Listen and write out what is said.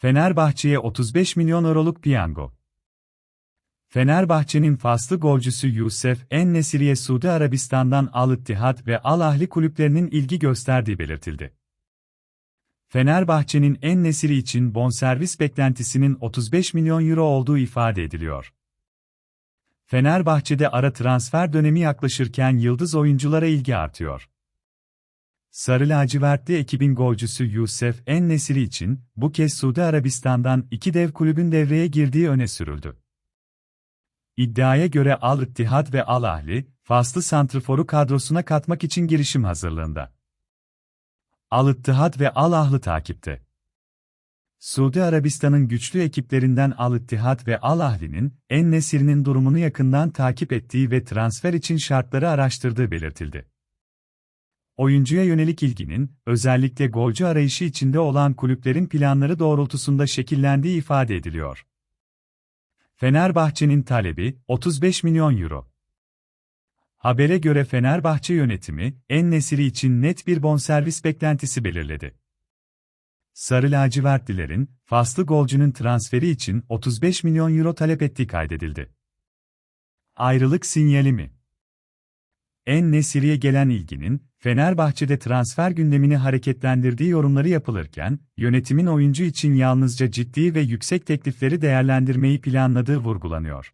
Fenerbahçe'ye 35 milyon euroluk piyango. Fenerbahçe'nin faslı golcüsü Yusuf En-Nesiri'ye Suudi Arabistan'dan Al-İttihad ve Al-Ahli kulüplerinin ilgi gösterdiği belirtildi. Fenerbahçe'nin En-Nesiri için bonservis beklentisinin 35 milyon euro olduğu ifade ediliyor. Fenerbahçe'de ara transfer dönemi yaklaşırken yıldız oyunculara ilgi artıyor. Sarı lacivertli ekibin golcüsü Yusuf En-Nesiri için bu kez Suudi Arabistan'dan iki dev kulübün devreye girdiği öne sürüldü. İddiaya göre Al-İttihad ve Al-Ahli, Faslı Santrfor'u kadrosuna katmak için girişim hazırlığında. Al-İttihad ve Al-Ahli takipte. Suudi Arabistan'ın güçlü ekiplerinden Al-İttihad ve Al-Ahli'nin, En-Nesir'in durumunu yakından takip ettiği ve transfer için şartları araştırdığı belirtildi. Oyuncuya yönelik ilginin, özellikle golcü arayışı içinde olan kulüplerin planları doğrultusunda şekillendiği ifade ediliyor. Fenerbahçe'nin talebi, 35 milyon euro. Habere göre Fenerbahçe yönetimi, En-Nesiri için net bir bonservis beklentisi belirledi. Sarı lacivertlilerin, faslı golcünün transferi için 35 milyon euro talep ettiği kaydedildi. Ayrılık sinyali mi? En-Nesiri'ye gelen ilginin, Fenerbahçe'de transfer gündemini hareketlendirdiği yorumları yapılırken, yönetimin oyuncu için yalnızca ciddi ve yüksek teklifleri değerlendirmeyi planladığı vurgulanıyor.